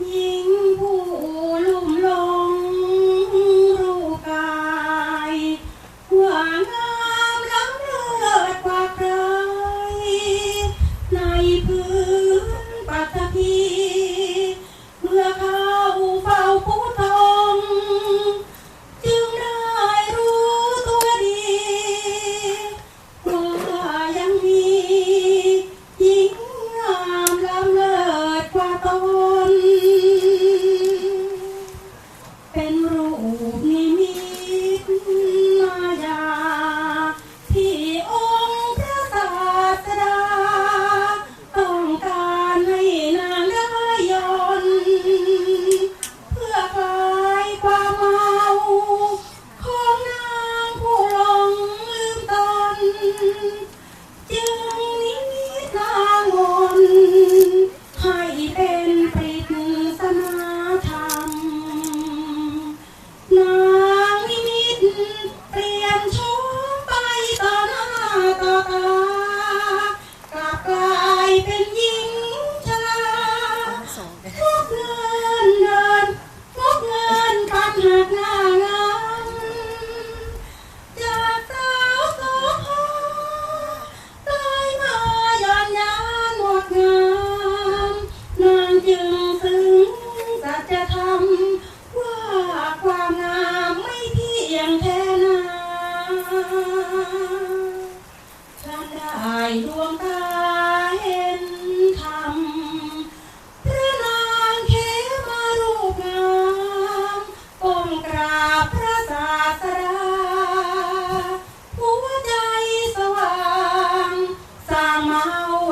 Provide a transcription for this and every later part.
ยิ้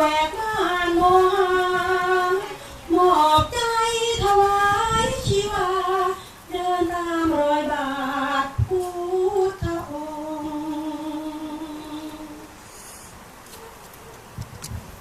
แวกม่านมอหามอบใจถวายชีวา เดินตามรอย